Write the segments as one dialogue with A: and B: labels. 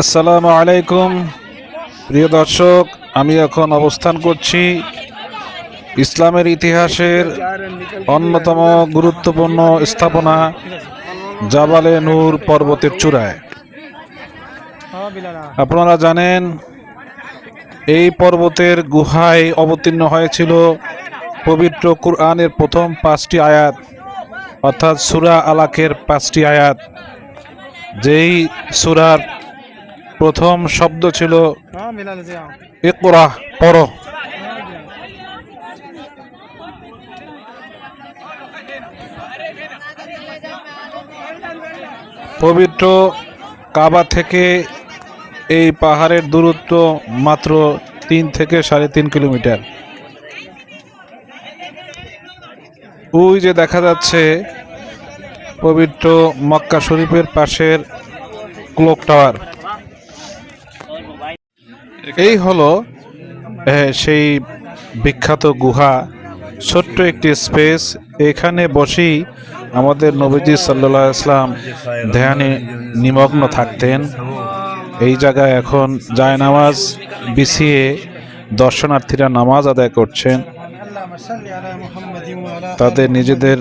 A: আসসালামু আলাইকুম। প্রিয় দর্শক, আমি এখন অবস্থান করছি ইসলামের ইতিহাসের অন্যতম গুরুত্বপূর্ণ স্থাপনা, জাবালে নূর পর্বতের চূড়ায়। আপনারা জানেন, এই পর্বতের গুহায় অবতীর্ণ হয়েছিল পবিত্র কুরআনের প্রথম পাঁচটি আয়াত, অর্থাৎ সুরা আলাকের পাঁচটি আয়াত। যেই সুরার প্রথম শব্দ ছিল ইকরা পড়ো। পবিত্র কাবা থেকে এই পাহাড়ের দূরত্ব মাত্র তিন থেকে সাড়ে তিন কিলোমিটার। ওই যে দেখা যাচ্ছে পবিত্র মক্কা শরীফের পাশের ক্লক টাওয়ার। এই হলো সেই বিখ্যাত গুহা, ছোট্ট একটি স্পেস। এখানে বসেই আমাদের নবীজি সাল্লাহ ইসলাম ধ্যানে নিমগ্ন থাকতেন। এই জায়গায় এখন জায়নামাজ বিছিয়ে দর্শনার্থীরা নামাজ আদায় করছেন। তাদের নিজেদের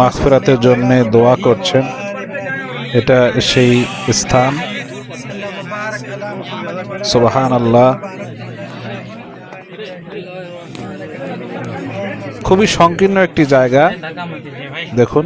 A: মাগফিরাতের জন্য দোয়া করছেন। এটা সেই স্থান। সুবাহান আল্লাহ খুবই সংকীর্ণ একটি জায়গা। দেখুন।